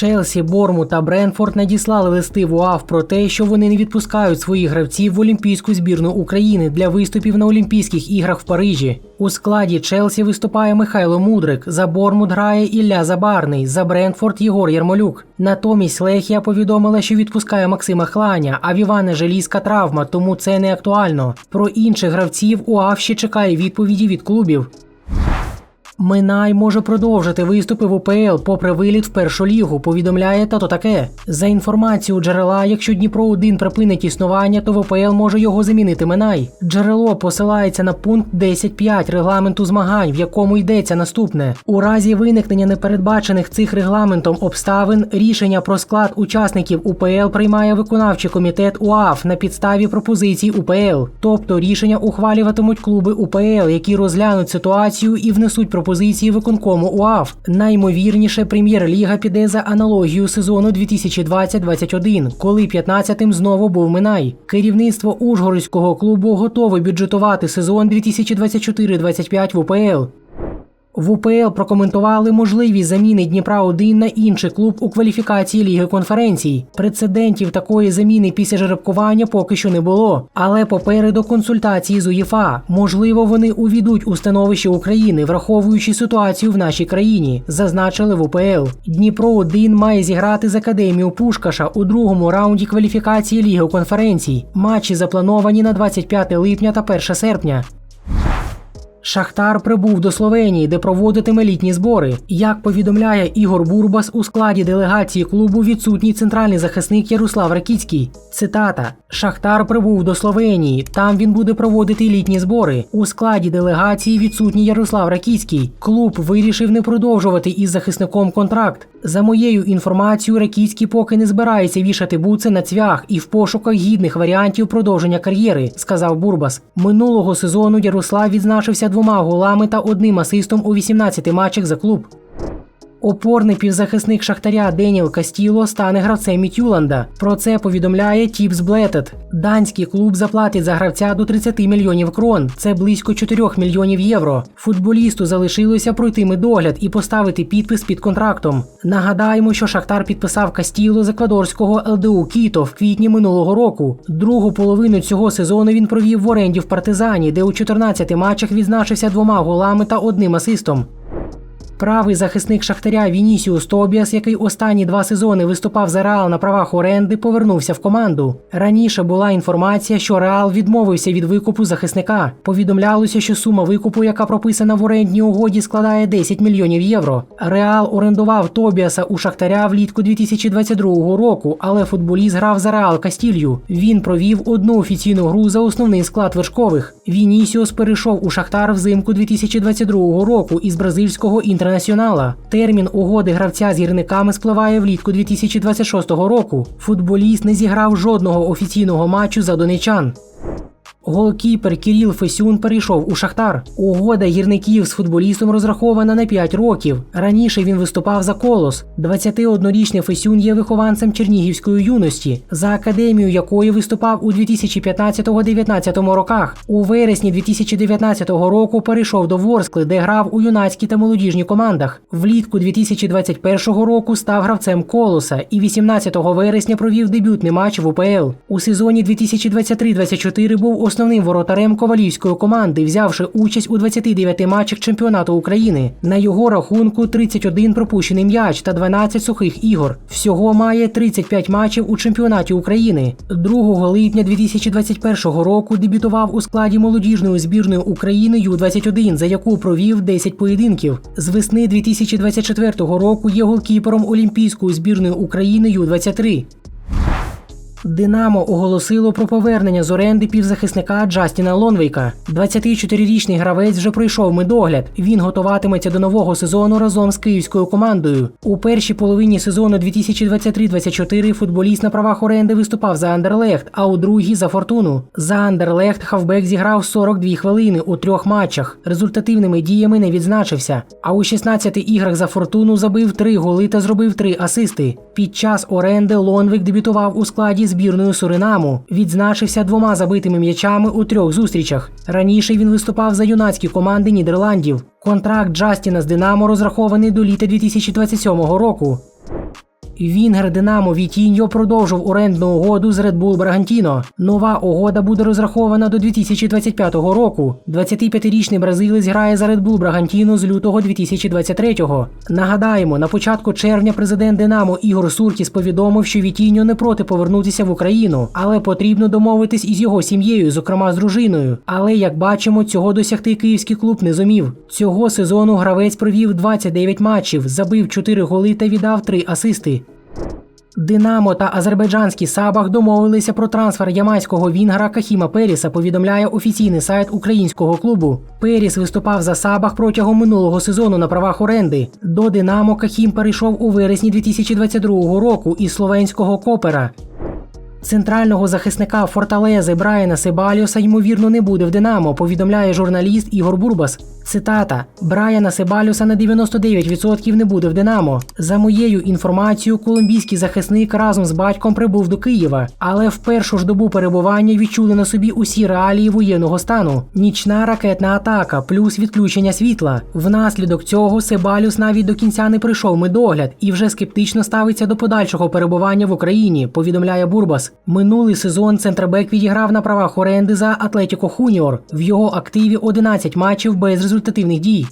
Челсі, Борму та Бренфорд надіслали листи в УАФ про те, що вони не відпускають своїх гравців в Олімпійську збірну України для виступів на Олімпійських іграх в Парижі. У складі Челсі виступає Михайло Мудрик. За Бормут грає Ілля Забарний, за Бренфорд Єгор Ярмолюк. Натомість Лехія повідомила, що відпускає Максима Хланя, а в Івана Желізка травма, тому це не актуально. Про інших гравців УАФ ще чекає відповіді від клубів. Минай може продовжити виступи в УПЛ попри виліт в першу лігу. Повідомляє тато таке. За інформацією джерела, якщо Дніпро 1 припинить існування, то в УПЛ може його замінити Минай. Джерело посилається на пункт 10.5 регламенту змагань, в якому йдеться наступне: у разі виникнення непередбачених цих регламентом обставин рішення про склад учасників УПЛ приймає виконавчий комітет УАФ на підставі пропозицій УПЛ. Тобто рішення ухвалюватимуть клуби УПЛ, які розглянуть ситуацію і внесуть пропозиції виконкому УАФ. Наймовірніше, прем'єр-ліга піде за аналогію сезону 2020-21, коли 15-тим знову був Минай. Керівництво Ужгородського клубу готове бюджетувати сезон 2024-25 в УПЛ. В УПЛ прокоментували можливість заміни Дніпра 1 на інший клуб у кваліфікації Ліги конференцій. Прецедентів такої заміни після жеребкування поки що не було. Але попереду консультації з УЄФА. Можливо, вони увійдуть у становище України, враховуючи ситуацію в нашій країні, зазначили в УПЛ. Дніпро 1 має зіграти з академією Пушкаша у другому раунді кваліфікації Ліги конференцій. Матчі заплановані на 25 липня та 1 серпня. Шахтар прибув до Словенії, де проводитиме літні збори. Як повідомляє Ігор Бурбас, у складі делегації клубу відсутній центральний захисник Ярослав Ракіцький. Цитата: Шахтар прибув до Словенії. Там він буде проводити літні збори. У складі делегації відсутній Ярослав Ракіцький. Клуб вирішив не продовжувати із захисником контракт. За моєю інформацією, Ракіцький поки не збирається вішати буци на цвях і в пошуках гідних варіантів продовження кар'єри, сказав Бурбас. Минулого сезону Ярослав відзначився двома голами та одним асистом у 18 матчах за клуб. Опорний півзахисник Шахтаря Деніел Кастіло стане гравцем Мітюланда. Про це повідомляє Тіпс Блетед. Данський клуб заплатить за гравця до 30 мільйонів крон. Це близько 4 мільйонів євро. Футболісту залишилося пройти медогляд і поставити підпис під контрактом. Нагадаємо, що Шахтар підписав Кастіло з еквадорського ЛДУ Кіто в квітні минулого року. Другу половину цього сезону він провів в оренді в партизані, де у 14 матчах відзначився двома голами та одним асистом. Правий захисник Шахтаря Вінісіус Тобіас, який останні два сезони виступав за Реал на правах оренди, повернувся в команду. Раніше була інформація, що Реал відмовився від викупу захисника. Повідомлялося, що сума викупу, яка прописана в орендній угоді, складає 10 мільйонів євро. Реал орендував Тобіаса у Шахтаря влітку 2022 року, але футболіст грав за Реал Кастілью. Він провів одну офіційну гру за основний склад вершкових. Вінісіус перейшов у Шахтар взимку 2022 року із бразильського інтернет. Інтернаціонала. Термін угоди гравця з гірниками спливає влітку 2026 року. Футболіст не зіграв жодного офіційного матчу за донечан. Голкіпер Кіріл Фесюн перейшов у Шахтар. Угода гірників з футболістом розрахована на 5 років. Раніше він виступав за колос. 21-річний Фесюн є вихованцем Чернігівської юності, за академію якої виступав у 2015-19 роках. У вересні 2019 року перейшов до Ворскли, де грав у юнацькій та молодіжній командах. Влітку 2021 року став гравцем колоса і 18 вересня провів дебютний матч в УПЛ. У сезоні 2023-24 був основним воротарем ковалівської команди, взявши участь у 29 матчах чемпіонату України. На його рахунку 31 пропущений м'яч та 12 сухих ігор. Всього має 35 матчів у чемпіонаті України. 2 липня 2021 року дебютував у складі молодіжної збірної України Ю-21, за яку провів 10 поєдинків. З весни 2024 року є голкіпером Олімпійської збірної України Ю-23. Динамо оголосило про повернення з оренди півзахисника Джастіна Лонвейка. 24-річний гравець вже пройшов медогляд. Він готуватиметься до нового сезону разом з київською командою. У першій половині сезону 2023-24 футболіст на правах оренди виступав за Андерлехт, а у другій за фортуну. За Андерлехт хавбек зіграв 42 хвилини у трьох матчах. Результативними діями не відзначився. А у 16 іграх за фортуну забив 3 голи та зробив 3 асисти. Під час оренди Лонвик дебютував у складі збірною Суринаму. Відзначився двома забитими м'ячами у трьох зустрічах. Раніше він виступав за юнацькі команди Нідерландів. Контракт Джастіна з Динамо розрахований до літа 2027 року. Вінгер Динамо Вітіньо продовжив орендну угоду з Red Bull Брагантіно. Нова угода буде розрахована до 2025 року. 25-річний бразилець грає за Red Bull Брагантіно з лютого 2023-го. Нагадаємо, на початку червня президент Динамо Ігор Суркіс повідомив, що Вітіньо не проти повернутися в Україну, але потрібно домовитись із його сім'єю, зокрема з дружиною. Але як бачимо, цього досягти київський клуб не зумів. Цього сезону гравець провів 29 матчів, забив 4 голи та віддав 3 асисти. Динамо та азербайджанський Сабах домовилися про трансфер ямайського вінгера Кахіма Періса. Повідомляє офіційний сайт українського клубу. Періс виступав за Сабах протягом минулого сезону на правах оренди. До Динамо Кахім перейшов у вересні 2022 року із словенського Копера. Центрального захисника Форталези Брайана Себаліоса ймовірно не буде в Динамо, повідомляє журналіст Ігор Бурбас. Цитата: Брайана Себаліоса на 99% не буде в Динамо. За моєю інформацією, колумбійський захисник разом з батьком прибув до Києва, але в першу ж добу перебування відчули на собі усі реалії воєнного стану: нічна ракетна атака, плюс відключення світла. Внаслідок цього Себаліус навіть до кінця не прийшов медогляд і вже скептично ставиться до подальшого перебування в Україні. Повідомляє Бурбас. Минулий сезон центробек відіграв на правах оренди за Атлетіко Хуніор. В його активі 11 матчів без результативних дій.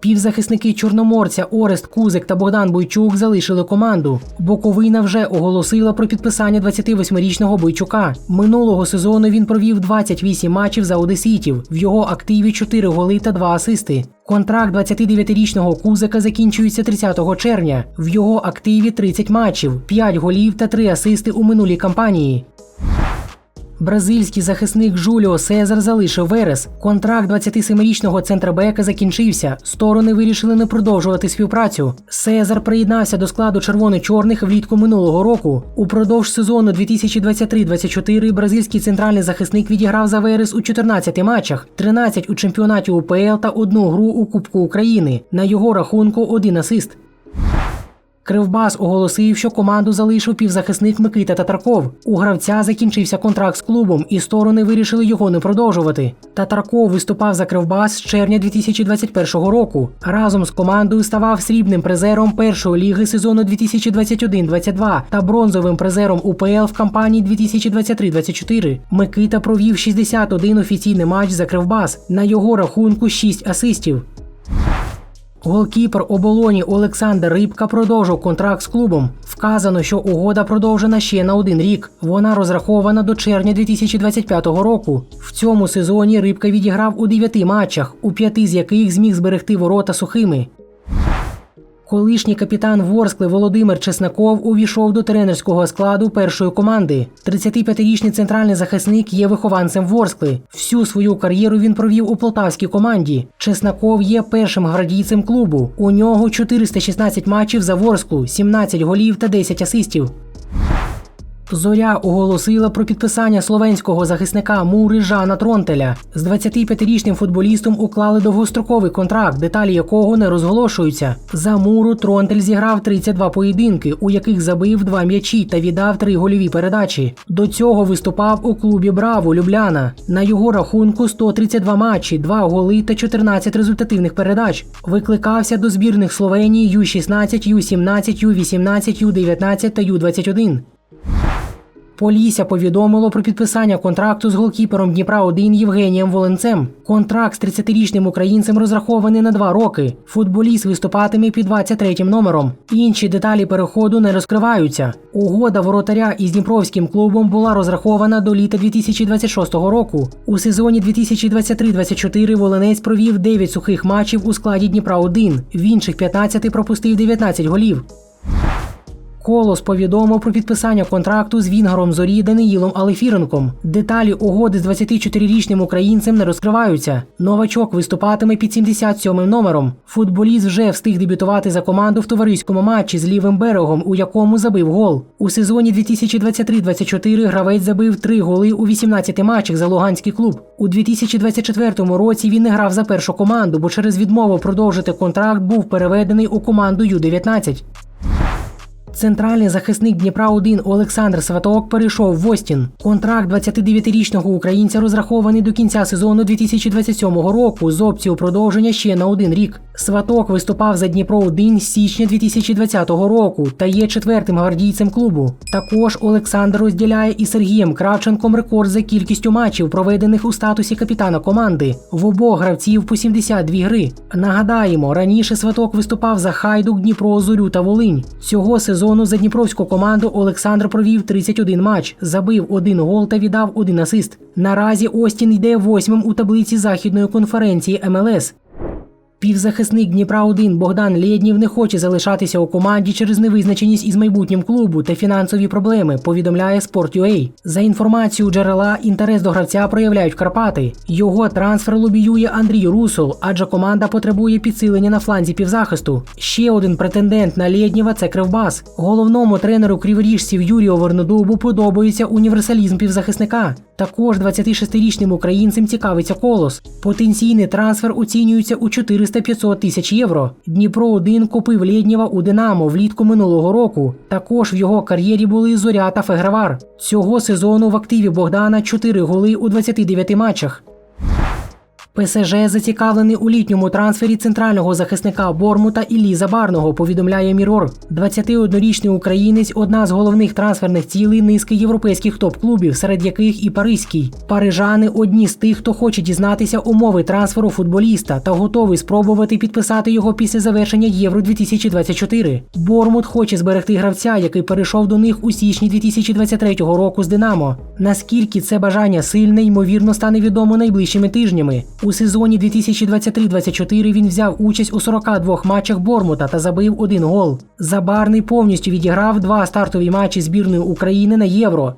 Півзахисники чорноморця Орест Кузик та Богдан Бойчук залишили команду. Боковина вже оголосила про підписання 28-річного Бойчука. Минулого сезону він провів 28 матчів за одеситів. В його активі 4 голи та 2 асисти. Контракт 29-річного Кузика закінчується 30 червня. В його активі 30 матчів, 5 голів та 3 асисти у минулій кампанії. Бразильський захисник Жуліо Сезар залишив Верес. Контракт 27-річного центробека закінчився. Сторони вирішили не продовжувати співпрацю. Сезар приєднався до складу червоно-чорних влітку минулого року. Упродовж сезону 2023-24 бразильський центральний захисник відіграв за Верес у 14 матчах, 13 у чемпіонаті УПЛ та одну гру у Кубку України. На його рахунку один асист. Кривбас оголосив, що команду залишив півзахисник Микита Татарков. У гравця закінчився контракт з клубом, і сторони вирішили його не продовжувати. Татарков виступав за Кривбас з червня 2021 року. Разом з командою ставав срібним призером першої ліги сезону 2021-22 та бронзовим призером УПЛ в кампанії 2023-24. Микита провів 61 офіційний матч за Кривбас. На його рахунку 6 асистів. Голкіпер оболоні Олександр Рибка продовжив контракт з клубом. Вказано, що угода продовжена ще на один рік. Вона розрахована до червня 2025 року. В цьому сезоні Рибка відіграв у 9 матчах, у п'яти з яких зміг зберегти ворота сухими. Колишній капітан Ворскли Володимир Чесноков увійшов до тренерського складу першої команди. 35-річний центральний захисник є вихованцем Ворскли. Всю свою кар'єру він провів у полтавській команді. Чесноков є першим гвардійцем клубу. У нього 416 матчів за Ворсклу, 17 голів та 10 асистів. Зоря оголосила про підписання словенського захисника Мури Жана Тронтеля. З 25-річним футболістом уклали довгостроковий контракт, деталі якого не розголошуються. За муру Тронтель зіграв 32 поєдинки, у яких забив два м'ячі та віддав три гольові передачі. До цього виступав у клубі Браво Любляна. На його рахунку 132 матчі, 2 голи та 14 результативних передач. Викликався до збірних Словенії Ю-16, Ю-17, Ю-18, Ю-19 та Ю-21. Полісся повідомило про підписання контракту з голкіпером Дніпра 1 Євгенієм Воленцем. Контракт з 30-річним українцем розрахований на два роки. Футболіст виступатиме під 23-м номером. Інші деталі переходу не розкриваються. Угода воротаря із Дніпровським клубом була розрахована до літа 2026 року. У сезоні 2023-24 Волинець провів 9 сухих матчів у складі Дніпра 1 В інших 15 пропустив 19 голів. Колос повідомив про підписання контракту з Вінгером Зорі Даниїлом Алефіренком. Деталі угоди з 24-річним українцем не розкриваються. Новачок виступатиме під 77-м номером. Футболіст вже встиг дебютувати за команду в товариському матчі з лівим берегом, у якому забив гол. У сезоні 2023-24 гравець забив 3 голи у 18 матчах за Луганський клуб. У 2024 році він не грав за першу команду, бо через відмову продовжити контракт був переведений у команду Ю-19. Центральний захисник Дніпра 1 Олександр Сваток перейшов в Остін. Контракт 29-річного українця розрахований до кінця сезону 2027 року з опцією продовження ще на один рік. Сваток виступав за Дніпро 1 з січня 2020 року та є четвертим гвардійцем клубу. Також Олександр розділяє із Сергієм Кравченком рекорд за кількістю матчів, проведених у статусі капітана команди. В обох гравців по 72 гри. Нагадаємо, раніше Сваток виступав за Хайдук, Дніпро, Зорю та Волинь. Цього сезону за дніпровську команду Олександр провів 31 матч, забив один гол та віддав один асист. Наразі Остін йде восьмим у таблиці західної конференції МЛС. Півзахисник Дніпра 1 Богдан Лєднів не хоче залишатися у команді через невизначеність із майбутнім клубу та фінансові проблеми. Повідомляє Sport.ua. За інформацією джерела, інтерес до гравця проявляють Карпати. Його трансфер лобіює Андрій Русул, адже команда потребує підсилення на фланзі півзахисту. Ще один претендент на Лєднєва – це Кривбас. Головному тренеру криворіжців Юрію Вернодубу подобається універсалізм півзахисника. Також 26-річним українцем цікавиться колос. Потенційний трансфер оцінюється у 400-500 тисяч євро. Дніпро 1 купив Лєднєва у Динамо влітку минулого року. Також в його кар'єрі були Зоря та фегравар. Цього сезону в активі Богдана 4 голи у 29 матчах. ПСЖ зацікавлений у літньому трансфері центрального захисника Бормута Іллі Забарного, повідомляє Мірор. 21-річний українець одна з головних трансферних цілей низки європейських топ-клубів, серед яких і Паризький. Парижани одні з тих, хто хоче дізнатися умови трансферу футболіста та готовий спробувати підписати його після завершення Євро 2024. Бормут хоче зберегти гравця, який перейшов до них у січні 2023 року з Динамо. Наскільки це бажання сильне, ймовірно, стане відомо найближчими тижнями. У сезоні 2023-24 він взяв участь у 42 матчах Бормута та забив один гол. Забарний повністю відіграв два стартові матчі збірної України на євро.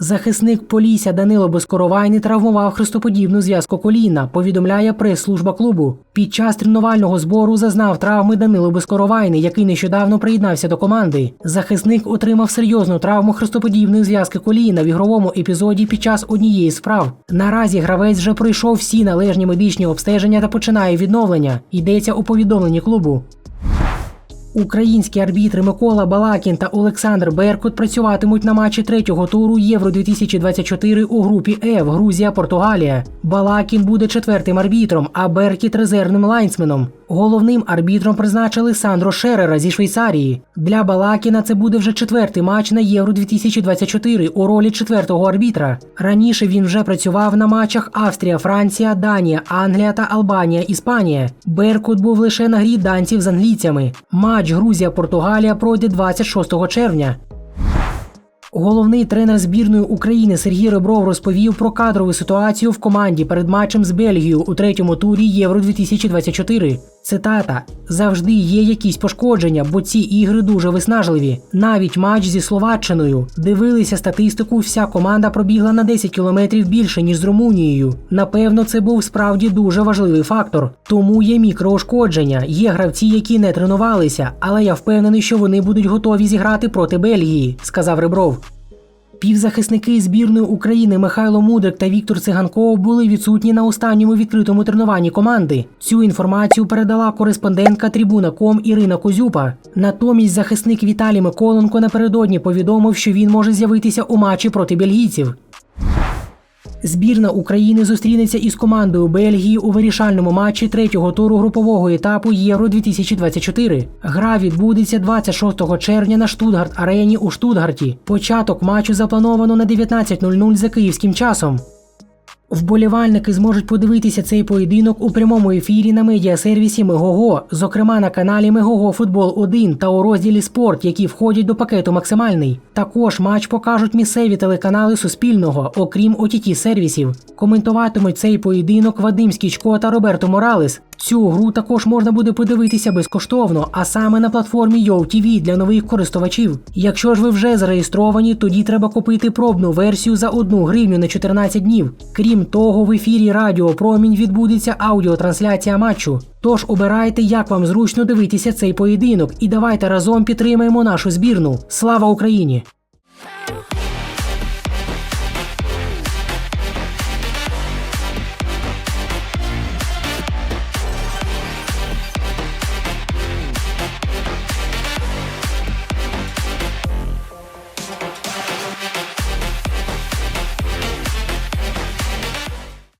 Захисник Полісся Данило Безкоровайний травмував хрестоподібну зв'язку коліна, повідомляє прес-служба клубу. Під час тренувального збору зазнав травми Данило Безкоровайний, який нещодавно приєднався до команди. Захисник отримав серйозну травму хрестоподібної зв'язки коліна в ігровому епізоді під час однієї з вправ. Наразі гравець вже пройшов всі належні медичні обстеження та починає відновлення. Йдеться у повідомленні клубу. Українські арбітри Микола Балакін та Олександр Беркут працюватимуть на матчі третього туру Євро 2024 у групі F Грузія Португалія. Балакін буде четвертим арбітром, а Беркіт резервним лайнсменом. Головним арбітром призначили Сандро Шерера зі Швейцарії. Для Балакіна це буде вже четвертий матч на Євро 2024 у ролі четвертого арбітра. Раніше він вже працював на матчах Австрія, Франція, Данія, Англія та Албанія, Іспанія. Беркут був лише на грі данців з англійцями. Матч Грузія-Португалія пройде 26 червня. Головний тренер збірної України Сергій Ребров розповів про кадрову ситуацію в команді перед матчем з Бельгією у третьому турі Євро 2024. Цитата: завжди є якісь пошкодження, бо ці ігри дуже виснажливі. Навіть матч зі Словаччиною. Дивилися статистику, вся команда пробігла на 10 кілометрів більше, ніж з Румунією. Напевно, це був справді дуже важливий фактор. Тому є мікроушкодження. Є гравці, які не тренувалися, але я впевнений, що вони будуть готові зіграти проти Бельгії, сказав Ребров. Півзахисники збірної України Михайло Мудрик та Віктор Циганков були відсутні на останньому відкритому тренуванні команди. Цю інформацію передала кореспондентка Трибуна.ком Ірина Козюпа. Натомість захисник Віталій Миколенко напередодні повідомив, що він може з'явитися у матчі проти бельгійців. Збірна України зустрінеться із командою Бельгії у вирішальному матчі третього туру групового етапу Євро 2024. Гра відбудеться 26 червня на Штутгарт Арені у Штутгарті. Початок матчу заплановано на 19.00 за київським часом. Вболівальники зможуть подивитися цей поєдинок у прямому ефірі на медіасервісі Мегого, зокрема на каналі Мегого Футбол 1 та у розділі Спорт, які входять до пакету Максимальний. Також матч покажуть місцеві телеканали Суспільного, окрім ott сервісів. Коментуватимуть цей поєдинок Вадим Скічко та Роберто Моралес. Цю гру також можна буде подивитися безкоштовно, а саме на платформі YoTV для нових користувачів. Якщо ж ви вже зареєстровані, тоді треба купити пробну версію за 1 гривню на 14 днів. Крім того, в ефірі Радіо Промінь відбудеться аудіотрансляція матчу. Тож обирайте, як вам зручно дивитися цей поєдинок, і давайте разом підтримаємо нашу збірну. Слава Україні!